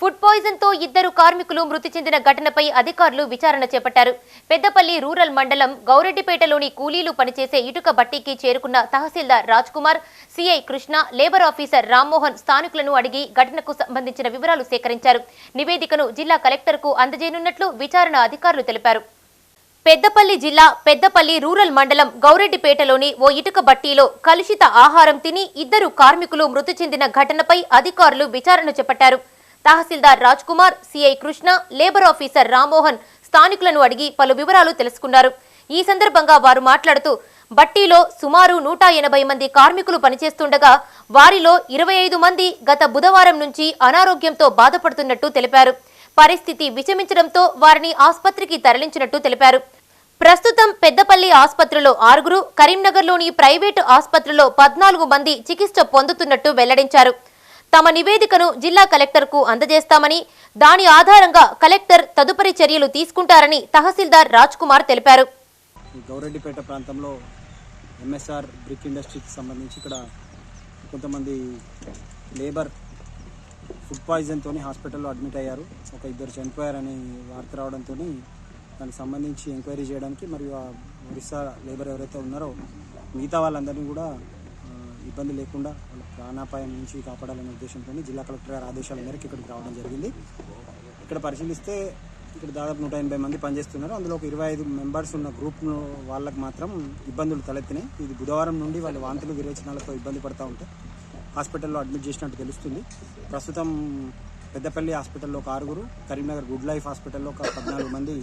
Food పాయిజన్తో ఇద్దరు కార్మికులు మృతి చెందిన ఘటనపై అధికారులు విచారణ చేపట్టారు. పెద్దపల్లి రూరల్ మండలం గౌరెడ్డిపేటలోని కూలీలు పనిచేసే ఇటుక బట్టీకి చేరుకున్న తహసీల్దార్ Raj Kumar CI Krishna labour officer Rammohan స్థానికులను అడిగి ఘటనకు సంబంధించిన వివరాలు సేకరించారు. నివేదికను జిల్లా కలెక్టర్కు అందజేయనున్నట్లు విచారణ అధికారులు తెలిపారు. పెద్దపల్లి జిల్లా పెద్దపల్లి రూరల్ మండలం గౌరెడ్డిపేటలోని ఓ ఇటుక బట్టీలో కలుషిత ఆహారం తిని ఇద్దరు కార్మికులు మృతి చెందిన ఘటనపై అధికారులు విచారణ చేపట్టారు. తహసీల్దార్ Raj Kumar CI Krishna labour officer Rammohan స్థానికులను అడిగి పలు వివరాలు తెలుసుకున్నారు. ఈ సందర్భంగా వారు మాట్లాడుతూ బట్టీలో సుమారు నూట ఎనభై మంది కార్మికులు పనిచేస్తుండగా వారిలో ఇరవై ఐదు మంది గత బుధవారం నుంచి అనారోగ్యంతో బాధపడుతున్నట్టు తెలిపారు. పరిస్థితి విషమించడంతో వారిని ఆసుపత్రికి తరలించినట్టు తెలిపారు. ప్రస్తుతం పెద్దపల్లి ఆసుపత్రిలో ఆరుగురు కరీంనగర్లోని ప్రైవేటు ఆసుపత్రిలో పద్నాలుగు మంది చికిత్స పొందుతున్నట్టు వెల్లడించారు. తమ నివేదికను జిల్లా కలెక్టర్కు అందజేస్తామని దాని ఆధారంగా కలెక్టర్ తదుపరి చర్యలు తీసుకుంటారని తహసీల్దార్ రాజ్ కుమార్ తెలిపారు. ఈ గౌరెడ్డిపేట ప్రాంతంలో ఎంఎస్ఆర్ బ్రిక్ ఇండస్ట్రీకి సంబంధించి ఇక్కడ కొంతమంది లేబర్ ఫుడ్ పాయిజన్తో హాస్పిటల్లో అడ్మిట్ అయ్యారు. ఒక ఇద్దరు చనిపోయారని వార్త రావడంతో దానికి సంబంధించి ఎంక్వైరీ చేయడానికి మరియు ఆ ఒరిస్సా లేబర్ ఎవరైతే ఉన్నారో మిగతా వాళ్ళందరినీ కూడా ఇబ్బంది లేకుండా వాళ్ళ ప్రాణాపాయం నుంచి కాపాడాలనే ఉద్దేశంతో జిల్లా కలెక్టర్ గారి ఆదేశాల మేరకు ఇక్కడికి రావడం జరిగింది. ఇక్కడ పరిశీలిస్తే ఇక్కడ దాదాపు నూట ఎనభై మంది పనిచేస్తున్నారు. అందులో ఒక ఇరవై ఐదు మెంబర్స్ ఉన్న గ్రూప్ వాళ్ళకి మాత్రం ఇబ్బందులు తలెత్తినాయి. ఇది బుధవారం నుండి వాళ్ళు వాంతులు విరేచనాలతో ఇబ్బంది పడతా ఉంటే హాస్పిటల్లో అడ్మిట్ చేసినట్టు తెలుస్తుంది. ప్రస్తుతం పెద్దపల్లి హాస్పిటల్లో ఒక ఆరుగురు కరీంనగర్ గుడ్ లైఫ్ హాస్పిటల్లో ఒక పద్నాలుగు మంది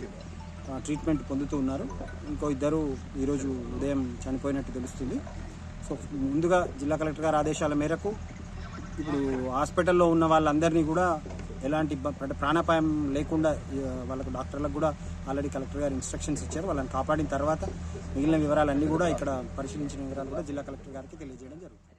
ట్రీట్మెంట్ పొందుతూ ఉన్నారు. ఇంకో ఇద్దరు ఈరోజు ఉదయం చనిపోయినట్టు తెలుస్తుంది. సో ముందుగా జిల్లా కలెక్టర్ గారి ఆదేశాల మేరకు ఇప్పుడు హాస్పిటల్లో ఉన్న వాళ్ళందరినీ కూడా ఎలాంటి అంటే ప్రాణాపాయం లేకుండా వాళ్ళకు డాక్టర్లకు కూడా ఆల్రెడీ కలెక్టర్ గారు ఇన్స్ట్రక్షన్స్ ఇచ్చారు. వాళ్ళని కాపాడిన తర్వాత మిగిలిన వివరాలన్నీ కూడా ఇక్కడ పరిశీలించిన వివరాలు కూడా జిల్లా కలెక్టర్ గారికి తెలియజేయడం జరుగుతుంది.